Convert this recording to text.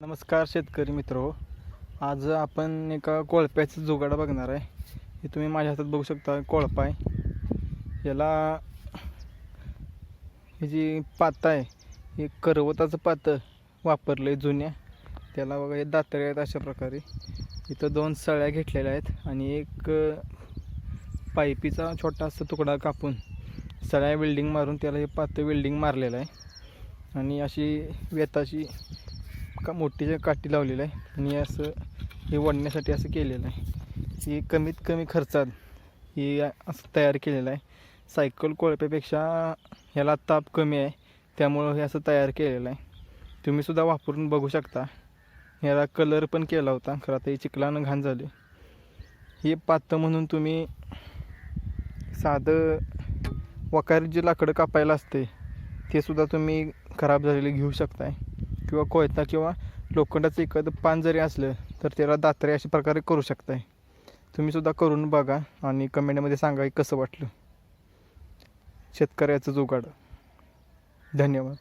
नमस्कार शेतकरी मित्र. आज आपण एका कोळप्याचं जुगाड बघणार आहे. हे तुम्ही माझ्या हातात बघू शकता कोळपा आहे. याला ही जी पातं आहे हे करवताचं पातं वापरलं आहे जुन्या. त्याला बघा हे दातरे आहेत अशा प्रकारे. इथं दोन सळ्या घेतलेल्या आहेत आणि एक अ, पायपीचा छोटासा तुकडा कापून सळ्या वेल्डिंग मारून त्याला हे पातं वेल्डिंग मारलेलं आहे. आणि अशी वेताची का मोठी काठी लावलेली आहे. आणि हे असं हे वडण्यासाठी असं केलेलं आहे. हे कमीत कमी खर्चात हे असं तयार केलेलं आहे. सायकल कोळप्यापेक्षा ह्याला ताप कमी आहे. त्यामुळं हे असं तयार केलेलं आहे. तुम्हीसुद्धा वापरून बघू शकता. ह्याला कलर पण केला होता. खरं तर हे चिखलानं घाण झाले हे पातं म्हणून तुम्ही साधं वकारी जे लाकडं कापायला असते ते सुद्धा तुम्ही खराब झालेले घेऊ शकताय. किंवा कोयता किंवा लोखंडाचं एखादं पान जरी असलं तर त्याला दात्रे अशा प्रकारे करू शकताय. तुम्ही सुद्धा करून बघा आणि कमेंटमध्ये सांगा कसं वाटलं. शेतकऱ्याचं जुगाड. धन्यवाद.